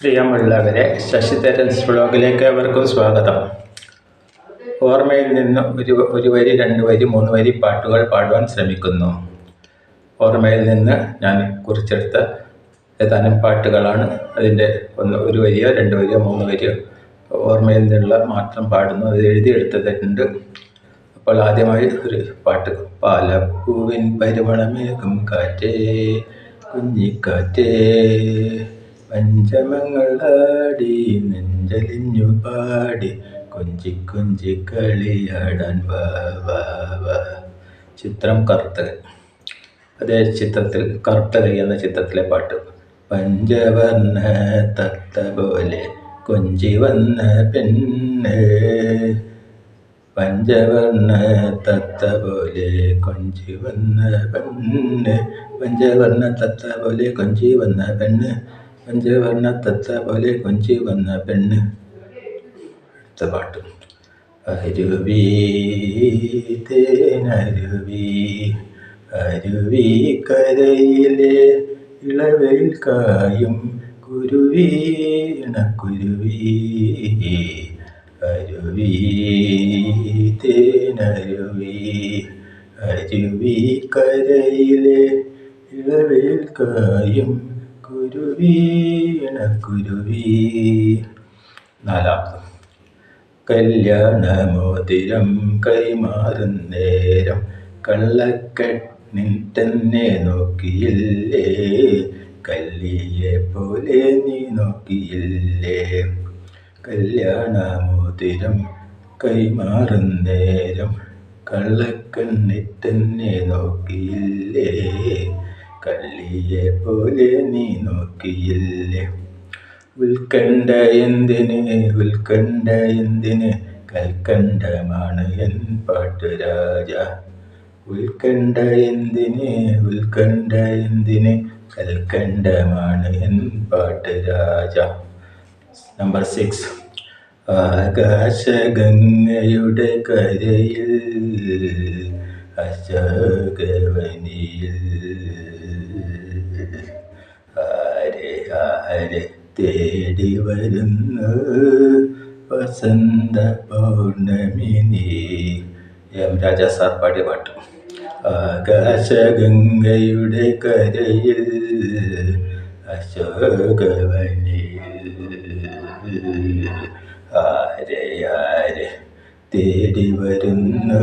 പ്രിയമുള്ളവരെ ശശിധരൻസ് വ്ളോഗിലേക്ക് അവർക്കും സ്വാഗതം. ഓർമ്മയിൽ നിന്ന് ഒരു ഒരു വരി രണ്ട് വരി മൂന്ന് വരി പാട്ടുകൾ പാടുവാൻ ശ്രമിക്കുന്നു. ഓർമ്മയിൽ നിന്ന് ഞാൻ കുറിച്ചെടുത്ത ഏതാനും പാട്ടുകളാണ് അതിന്റെ ഒന്ന് ഒരു വരിയോ രണ്ട് വരിയോ മൂന്ന് വരിയോ ഓർമ്മയിൽ നിന്നുള്ള മാത്രം പാടുന്നു. അത് എഴുതിയെടുത്തിട്ടുണ്ട് അപ്പോൾ ആദ്യമായി ഒരു പാട്ട്. പാലപ്പൂവിൻ പരിമളമേകും കാറ്റേ കുഞ്ഞിക്കാറ്റേ. പഞ്ചമങ്ങളാടി നെഞ്ചലിഞ്ഞു പാടി കൊഞ്ചി കൊഞ്ചി കളിയാടാൻ വാ വാ വാ. ചിത്രം കറുത്തകൻ അതേ ചിത്രത്തിൽ കറുത്തകൈ എന്ന ചിത്രത്തിലെ പാട്ട്. പഞ്ചവർണ തത്ത പോലെ കൊഞ്ചി വന്ന പെണ്ണ്. പഞ്ചവർണ തത്ത പോലെ കൊഞ്ചി വന്ന പെണ്ണ്. പഞ്ചവർണ തത്ത പോലെ കൊഞ്ചി വന്ന പെണ്ണ്. പഞ്ചവർണ തത്ത പോലെ കൊഞ്ചി വന്ന പെണ്ണ്. അടുത്ത പാട്ട്. അരുവി തേനരുവി അരുവി കരയിലെ ഇളവയിൽ കായും കുരുവി അരുവി തേനരുവി അരുവി കരയിലെ ഇളവേൽക്കായും കായും കുരുവി ഇണക്കുരുവി നാലാമത്. കല്യാണമോതിരം കൈമാറും നേരം കള്ളക്കെട്ടിൻ തന്നെ നോക്കിയില്ലേ? കല്ലിയെ പോലെ നീ നോക്കിയില്ലേ? കല്യാണമോതിരം കൈമാറും നേരം നോക്കിയില്ലേ? കള്ളിയെ പോലെ നീ നോക്കിയില്ലേ? ഉൽക്കണ്ട എന്തിന്? ഉൽക്കണ്ട എന്തിന്? കൽക്കണ്ഠമാണ് എൻ പാട്ട് രാജ. ഉത്കണ്ഠ എന്തിന്? ഉൽക്കണ്ട എന്തിന്? കൽക്കണ്ഠമാണ് എൻ പാട്ട് രാജ. നമ്പർ സിക്സ് ആകാശഗംഗയുടെ കരയിൽ അശോകവനിയിൽ ആരെ ആരെ തേടി വരുന്നു വസന്ത പൗർണമിനി എം രാജ സാർ പാടിയ പാട്ട് ആകാശഗംഗയുടെ കരയിൽ അശോകവനിയിൽ ആരെ ആരെ തേടി വരുന്നു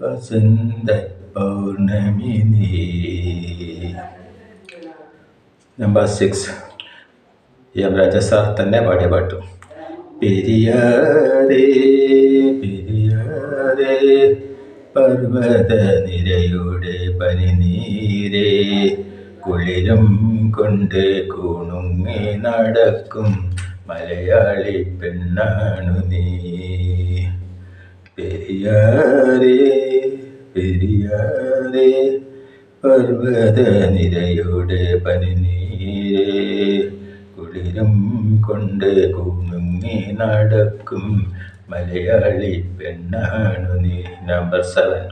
വസന്ത പൗർണമിനി number six M Raja sir തന്നെ പാടിയ പാട്ടു. പെരിയാറേ പെരിയാറേ പർവത നിരയുടെ പനിനീരേ കുളിരും കൊണ്ട് കൂണുങ്ങി നടക്കും മലയാളി പെണ്ണാണു നീ. പെരിയാറേ പെരിയാറേ പർവത നിരയുടെ പനിനീരേ കുളിരും കൊണ്ട് കുങ്ങി നടക്കും. മലയാളി പെണ്ണാണു നീ നമ്പർ സെവൻ.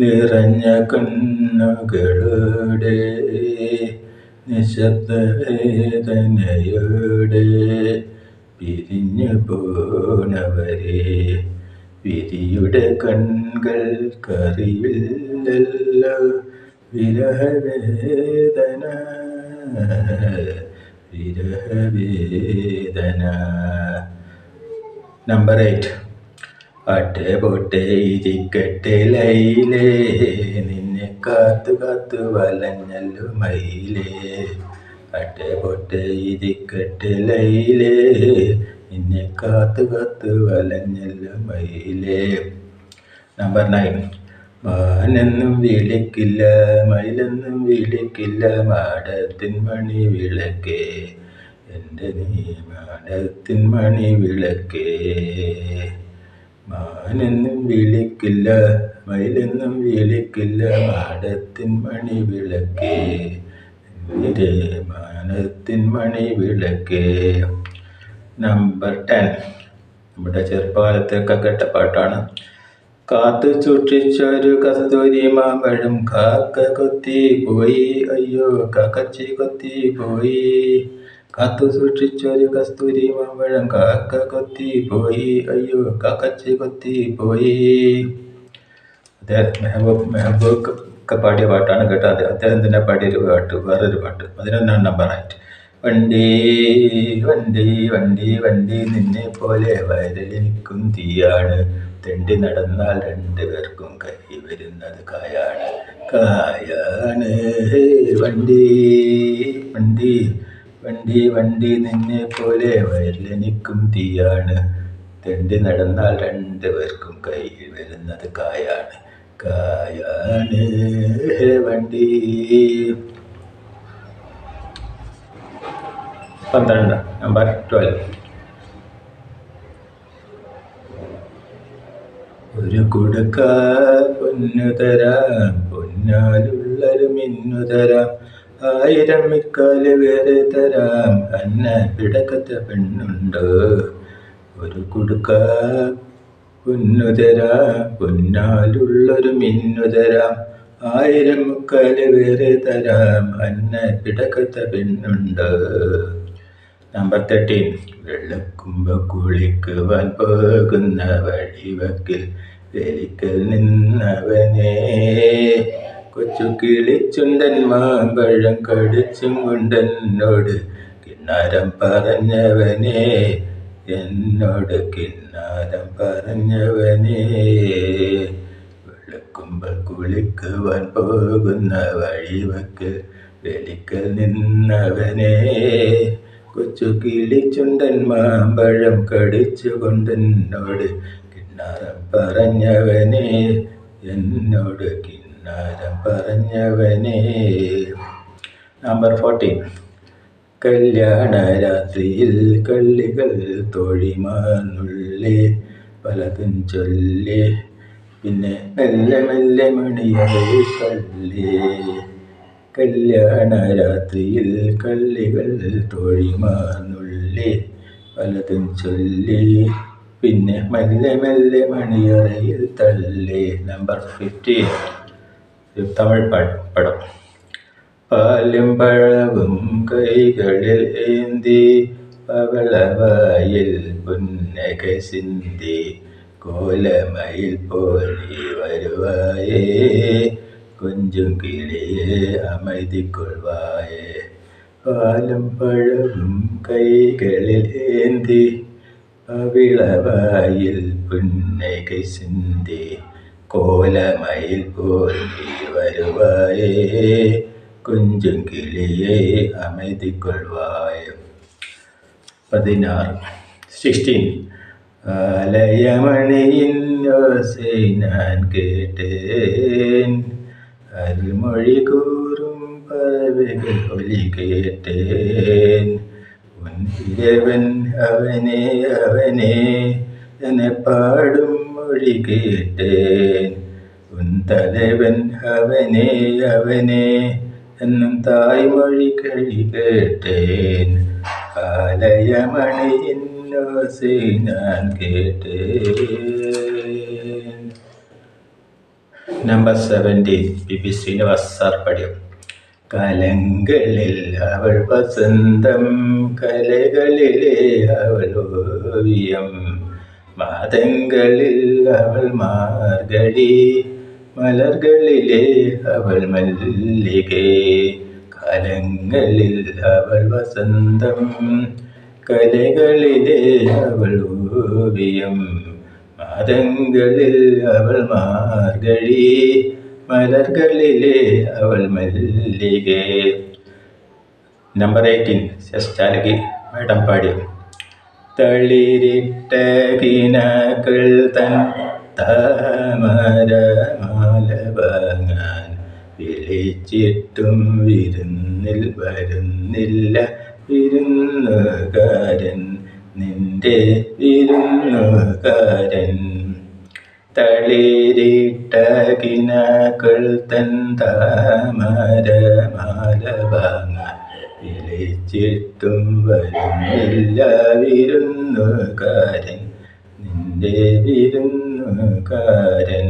നിറഞ്ഞ കണ്ണുകളുടെ നിശബ്ദ വേദനയുടെ പിരിഞ്ഞു പോണവരെ. വിരിയുടെ കൺകൾ കറിയില്ല വിരഹവേദന വിരഹവേദന നമ്പർ എയ്റ്റ് അട്ടെ പൊട്ടെ ഇരിക്കട്ടെ ലൈലേ നിന്നെ കാത്തു കാത്തു വലഞ്ഞല്ലു മയിലേ. അട്ടെ പൊട്ടെ ഇരിക്കട്ടെ ലൈലേ നിന്നെ കാത്തു കാത്തു വലഞ്ഞല്ലു മയിലേ. നമ്പർ നയൻ മാനെന്നും വിളിക്കില്ല മയിലെന്നും വിളിക്കില്ല മാടത്തിൻ മണി വിളക്കേ. എന്റെ നീ മാടത്തിൻ മണി വിളക്കേ. മാനെന്നും വിളിക്കില്ല മയിലെന്നും വിളിക്കില്ല മാടത്തിൻ മണി വിളക്കേ. എന്റെ മാനത്തിൻ മണി വിളക്കേ. നമ്പർ ടെൻ നമ്മുടെ ചെറുപ്പകാലത്തൊക്കെ കേട്ട പാട്ടാണ്. കാത്തു സൂക്ഷിച്ചൊരു കസ്തൂരി മാമ്പഴം കാക്ക കൊത്തി പോയി. അയ്യോ കാക്കച്ചി കൊത്തി പോയി. കാത്തു സൂക്ഷിച്ചൊരു കസ്തൂരി മാമ്പഴം കാക്ക കൊത്തി പോയി. അയ്യോ കാക്കച്ചി കൊത്തി പോയി. അദ്ദേഹം മെഹബൂബ് മെഹബൂബ് ഒക്കെ പാടിയ പാട്ടാണ് കേട്ടോ. അത് അദ്ദേഹം തന്നെ പാടിയൊരു പാട്ട് വേറൊരു പാട്ട്. പതിനൊന്നാം നമ്പറായിട്ട് വണ്ടി വണ്ടി വണ്ടി വണ്ടി നിന്നെ പോലെ വയലിനിക്കും തീയാണ്. തെണ്ടി നടന്നാൽ രണ്ടുപേർക്കും കൈ വരുന്നത് കായാണ്. കായാണ്. വണ്ടി വണ്ടി വണ്ടി വണ്ടി നിന്നെ പോലെ വയലിനിക്കും തീയാണ്. തെണ്ടി നടന്നാൽ രണ്ടുപേർക്കും കയ്യിൽ വരുന്നത് കായാണ്. കായാണ്. വണ്ടി പന്ത്രണ്ട് നമ്പർ ട്വൽവ് ഒരു കുടുക്ക പൊന്നു തരാം പൊന്നാലുള്ളൊരു മിന്നു തരാം. ആയിരം മിക്കാൽ വേറെ തരാം അന്ന പിടക്കത്ത പെണ്ണുണ്ട്. ഒരു കുടുക്ക പൊന്നു തരാം പൊന്നാലുള്ളൊരു മിന്നു തരാം. ആയിരം മുക്കാൽ വേറെ തരാം അന്ന പിടക്കത്ത പെണ്ണുണ്ട്. നമ്പർ വെള്ളക്കുമ്പ കുളിക്കുവാൻ പോകുന്ന വഴിവക്കിൽ വെലിക്കൽ നിന്നവനെ. കൊച്ചു കിളിച്ചുണ്ടൻ മാമ്പഴം കടിച്ചും കൊണ്ടെന്നോട് കിന്നാരം പറഞ്ഞവനെ. എന്നോട് കിന്നാരം പറഞ്ഞവനെ. വെളുക്കുമ്പ കുളിക്കുവാൻ പോകുന്ന വഴിവക്കിൽ വെലിക്കൽ നിന്നവനെ. കൊച്ചു കിളിച്ചുണ്ടൻ മാമ്പഴം കടിച്ചു കൊണ്ടെന്നോട് കിണ്ണാരം പറഞ്ഞവനെ എന്നോട് കിണ്ണാരം പറഞ്ഞവനെ. നമ്പർ ഫോർട്ടീൻ കല്യാണ രാത്രിയിൽ കള്ളികൾ തൊഴിമാനുള്ളി പലതും ചൊല്ലി പിന്നെ മെല്ലെ മെല്ലെ മണിയായി തള്ളി. കല്യാണ രാത്രിയിൽ കള്ളികൾ തോഴിമാന്നുള്ളി പലതും ചൊല്ലി. പിന്നെ മെല്ലെ മെല്ലെ മണിയറയിൽ തള്ളി. നമ്പർ ഫിഫ്റ്റി തമിഴ് പടം. പാലും പഴവും കൈകളിൽ ഏന്തി പവളവായിൽ പുന്നക സിന്തി കോലമയിൽ പോലി വരുവായേ. കൊഞ്ചും കിളിയെ അമതിക്കൊള്ളുവായേ പാലും പഴവും കൈകളിൽ ഏന്തി അവിളവായിൽ പുന്നക സിന്തി കോലമയിൽ പോലി വരുവായേ. കുഞ്ചും കിളിയെ അമതിക്കൊള്ളുവായ പതിനാറ്. സിക്സ്റ്റീൻ. ആലയമണിയിൻ ഞാൻ കേട്ടേൻ. അരുമൊഴി കൂറും ഉൻപിരവൻ അവനെ അവനെ എന്നെ പാടും മൊഴി കേട്ടേൻ. ഉൻ തലവൻ അവനെ അവനെ എന്നും തായ്മൊഴി കഴി കേട്ടേൻ. ആലയമണിയിൻ ഓസை ഞാൻ കേട്ടേൻ number seventeen P P Srinivas sir പഠിയും കലങ്ങളിൽ അവൾ വസന്തം കലകളിലെ അവൾ ഓവിയം. മാതങ്ങളിൽ അവൾ മാർഗഴി മലർകളിലെ അവൾ മല്ലികേ. കലങ്ങളിൽ അവൾ വസന്തം കലകളിലെ അവൾ ഓവിയം. മാതങ്ങളിൽ അവൾ മാർഗഴി മലർകളിലെ അവൾ മല്ലികേ. നമ്പർ എയ്റ്റീൻ ശസ്റ്റാലകി മേഡം പാടി തളിരിട്ട കിനാക്കൾ തൻ താമരമാല വാങ്ങാൻ വിളിച്ചിട്ടും വിരുന്നിൽ വരുന്നില്ല വിരുന്നുകാരൻ നിന്റെ വിരുന്നുകാരൻ തളിരിട്ട കിനാക്കൾ തൻ താമര മാല വാങ്ങാൻ വിളിച്ചിട്ടും വരുന്നില്ല വിരുന്നുകാരൻ നിന്റെ വിരുന്നുകാരൻ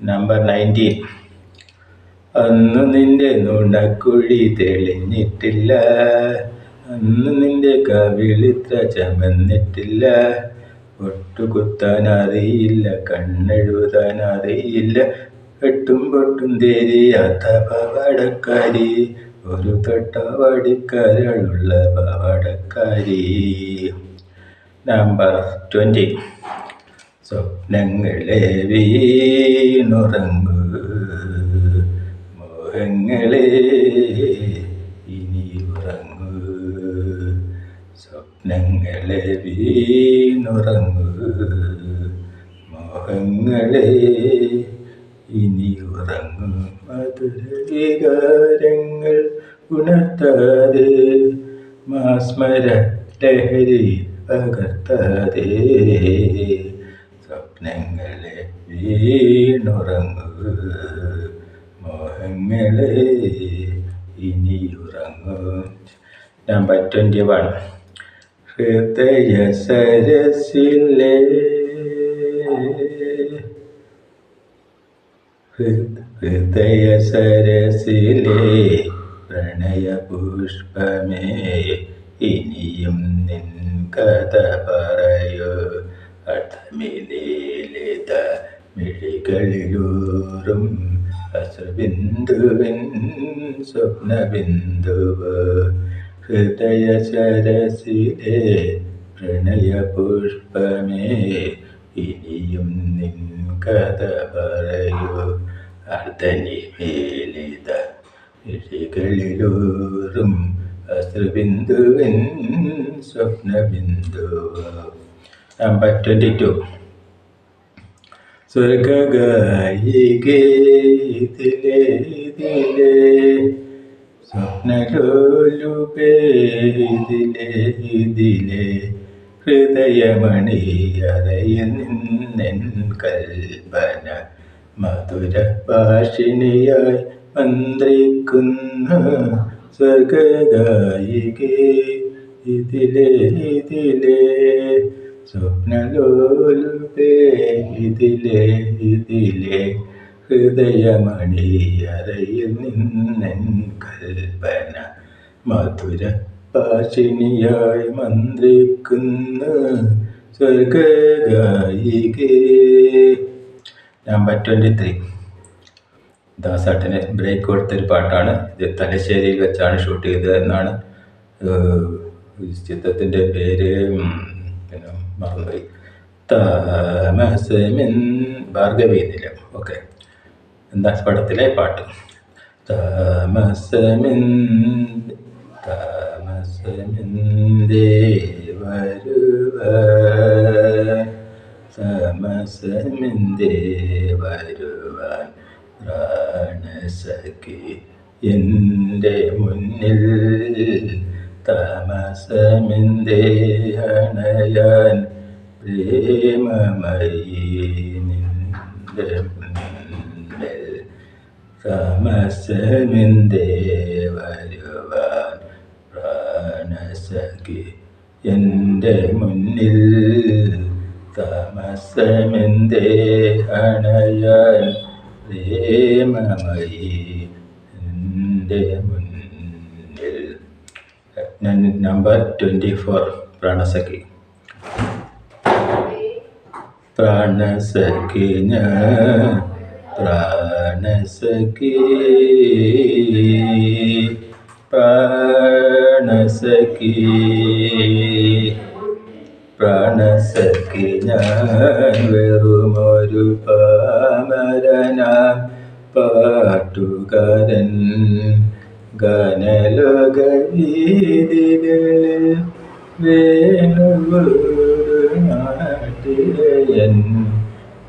നമ്പർ നയന്റീൻ അന്നു നിന്റെ നുണക്കുഴി തെളിഞ്ഞിട്ടില്ല. അന്ന് നിന്റെ കവിളിത്ര ചമന്നിട്ടില്ല. ഒട്ടുകുത്താൻ അറിയില്ല കണ്ണെഴുതാൻ അറിയില്ല എട്ടും പൊട്ടും തേരിയാത്ത പവടക്കാരി. ഒരു തൊട്ടവടിക്കരളുള്ള പവടക്കാരി. നമ്പർ ട്വന്റി സ്വപ്നങ്ങളെ വീണുറങ്ങു മോഹങ്ങളെ ഇനി ഉറങ്ങു സ്വപ്നങ്ങളെ വീണുറങ്ങു. മോഹങ്ങളെ ഇനി ഉറങ്ങു. മധുരവികാരങ്ങൾ ഉണർത്താതെ മാസ്മര ലഹരി പകർത്താതെ സ്വപ്നങ്ങളെ വീണുറങ്ങു. മോഹങ്ങളെ ഇനി ഉറങ്ങു. നമ്പർ ട്വന്റി വൺ ഹൃദയ സരസിലെ ഹൃദയ സരസിലെ പ്രണയ പുഷ്പമേ ഇനിയും നിൻ കഥ പറയൂ. അർത്ഥമിലേലിത മിഴികളിലൂറും അശ്രുബിന്ദുവിൻ സ്വപ്നബിന്ദുവ്. ഹൃദയ സരസിലെ പ്രണയ പുഷ്പമേ ഇനിയും നിൻ കഥ പറയൂ. അർദ്ധനിമേലിത ഇഴികളിലൂറും അശ്രുബിന്ദുവിൻ സ്വപ്നബിന്ദുവ്. Number twenty two. സ്വർഗായികേ ഇതിലേ ഇതിലേ സ്വപ്നലോലുപേ ഹൃദയമണിയറയ നിന്നെൻ കൽപ്പന മധുര ഭാഷിണിയായി മന്ത്രിക്കുന്ന സ്വർഗായികേ ഇതിലേ ഇതിലേ സ്വപ്നലോലുപേ ഇതിലേ ഇതിലേ ഹൃദയമണിയറയിൽ നിന്നെൻ കൽപ്പന മധുര ഭാഷിണിയായി മന്ത്രിക്കുന്ന സ്വർഗായികേ നമ്പർ ട്വന്റി ത്രീ ദാസാട്ടിന് ബ്രേക്ക് കൊടുത്തൊരു പാട്ടാണ്. ഇത് തലശ്ശേരിയിൽ വെച്ചാണ് ഷൂട്ട് ചെയ്തത് എന്നാണ്. ചിത്രത്തിന്റെ പേര് പിന്നെ മറന്നുപോയി. താമസമിൻ ഭാർഗവി നിലയം ഓക്കെ എന്താ പടത്തിലെ പാട്ട്? താമസമിൻ താമസമിന്തേ വരുവ. താമസമിന്തേ വരുവാൻ പ്രാണസഖി എന്റെ മുന്നിൽ. താമസമിന്തേ അണയാൻ പ്രേമമയി നിന്റെ താമസമിന്തേ വരുവാൻ പ്രാണസഖി എന്റെ മുന്നിൽ താമസമെന്തേ അണയാൻ പ്രേമമയി. എന്റെ മുന്നിൽ. നമ്പർ ട്വന്റി ഫോർ പ്രാണസഖി. പ്രാണസഖി ഞാൻ പ്രാണസഖി. പ്രാണസഖി. പ്രാണസഖി ഞാൻ വെറുമൊരു പാമരനാം. പാട്ടുകാരൻ ഗാനലോക വീതികളിൽ വേണുവോട് നാട്ടിലയൻ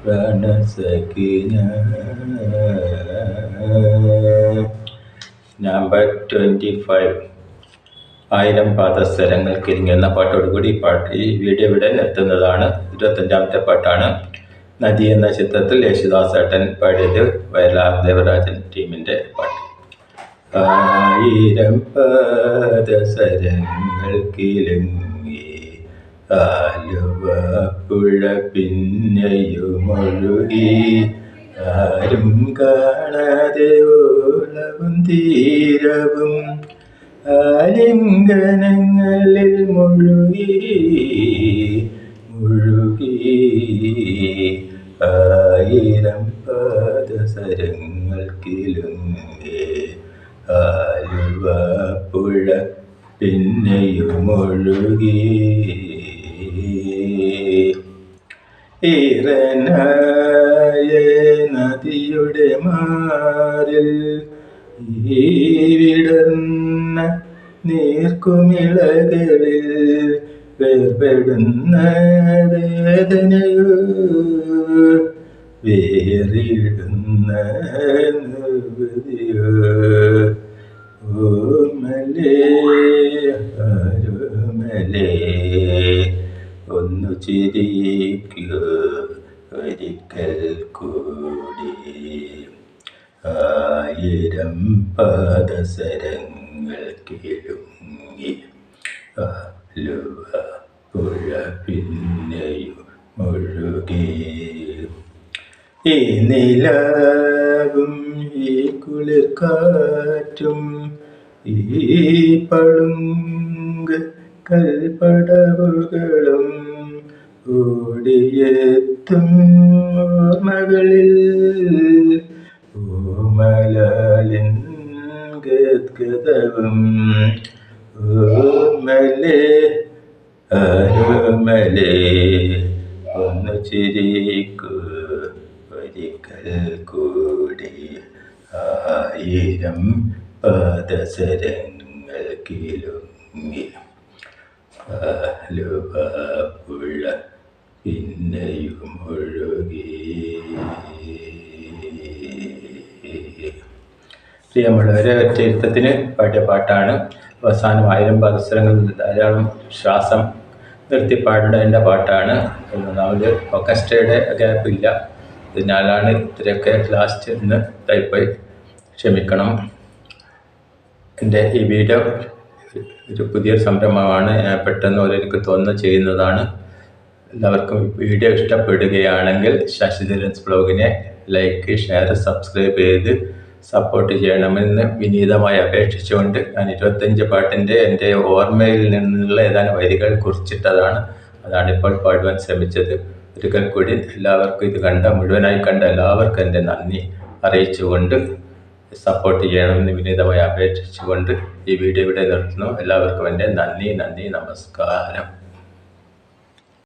ഞാൻ നമ്പർ ട്വന്റി ഫൈവ് ആയിരം പാദസ്ഥലങ്ങൾ കിരിങ്ങി എന്ന പാട്ടോടുകൂടി പാട്ട് ഈ വീഡിയോ ഇവിടെ നിർത്തുന്നതാണ്. ഇരുപത്തഞ്ചാമത്തെ പാട്ടാണ്. നദി എന്ന ചിത്രത്തിൽ യേശുദാസ് ഏട്ടൻ പാടിയത് വയലാർ ദേവരാജൻ ടീമിന്റെ പാട്ട്. ആയിരം പാദസരങ്ങൾ കിലുങ്ങി ആലുവ പുഴ പിന്നെയുമൊഴുകി ആരും കാണാതെ ഓളവും തീരവും ആലിംഗനങ്ങളിൽ മുഴുകി. മുഴുകി. ആയിരം വേറിടുന്ന ഒന്നു ചിരിക്കൂ ആയിരം പാദസരങ്ങൾ കിളുങ്ങി ആലുവ പുഴ പിന്നെയും മുഴുകി ഈ നിലവും ഈ കുളിർക്കാറ്റും ഈ പളുങ്ക് കൽപ്പടവുകളും ഓടിയെത്തും ഓർമ്മകളിൽ. ഓമലാലിൻ ഗദ്ഗതവും ഓമലേ അരുമലേ ഒന്ന് ചിരിക്കൂ. ഒരിക്കൽ കൂടി ആയിരം പാദസരങ്ങൾ കിലുങ്ങി ആലുവ പുഴ പിന്നെയും ഒഴുകി. പ്രിയമുള്ളവരെ ഒറ്റയിരുത്തത്തിന് പാടിയ പാട്ടാണ് അവസാനം ആയിരം പാദസരങ്ങൾ ധാരാളം ശ്വാസം നിർത്തി പാടേണ്ട പാട്ടാണ്. ഒന്നാമത് ഓർക്കസ്ട്രയുടെ ഗ്യാപ്പില്ല ഇതിനാലാണ് ഇത്രയൊക്കെ ലാസ്റ്റ് ഇന്ന് ടൈപ്പായി ക്ഷമിക്കണം. എന്റെ ഈ വീഡിയോ ഒരു പുതിയൊരു സംരംഭമാണ്. പെട്ടെന്ന് പോലെ എനിക്ക് തോന്നുന്നു ചെയ്യുന്നതാണ്. എല്ലാവർക്കും വീഡിയോ ഇഷ്ടപ്പെടുകയാണെങ്കിൽ ശശിധരൻസ് ബ്ലോഗിനെ ലൈക്ക് ഷെയർ സബ്സ്ക്രൈബ് ചെയ്ത് സപ്പോർട്ട് ചെയ്യണമെന്ന് വിനീതമായി അപേക്ഷിച്ചുകൊണ്ട് ഞാൻ ഇരുപത്തഞ്ച് പാട്ടിന്റെ എന്റെ ഓർമ്മയിൽ നിന്നുള്ള ഏതാനും വരികൾ കുറിച്ചിട്ടതാണ്. അതാണ് ഇപ്പോൾ പാടുവാൻ ശ്രമിച്ചത്. ഒരിക്കൽ കൂടി എല്ലാവർക്കും ഇത് കണ്ട മുഴുവനായി കണ്ട എല്ലാവർക്കും എന്റെ നന്ദി അറിയിച്ചുകൊണ്ട് സപ്പോർട്ട് ചെയ്യണമെന്ന് വിനീതമായി അപേക്ഷിച്ചുകൊണ്ട് ഈ വീഡിയോ ഇവിടെ നിർത്തുന്നു. എല്ലാവർക്കും എന്റെ നന്ദി നന്ദി നമസ്കാരം.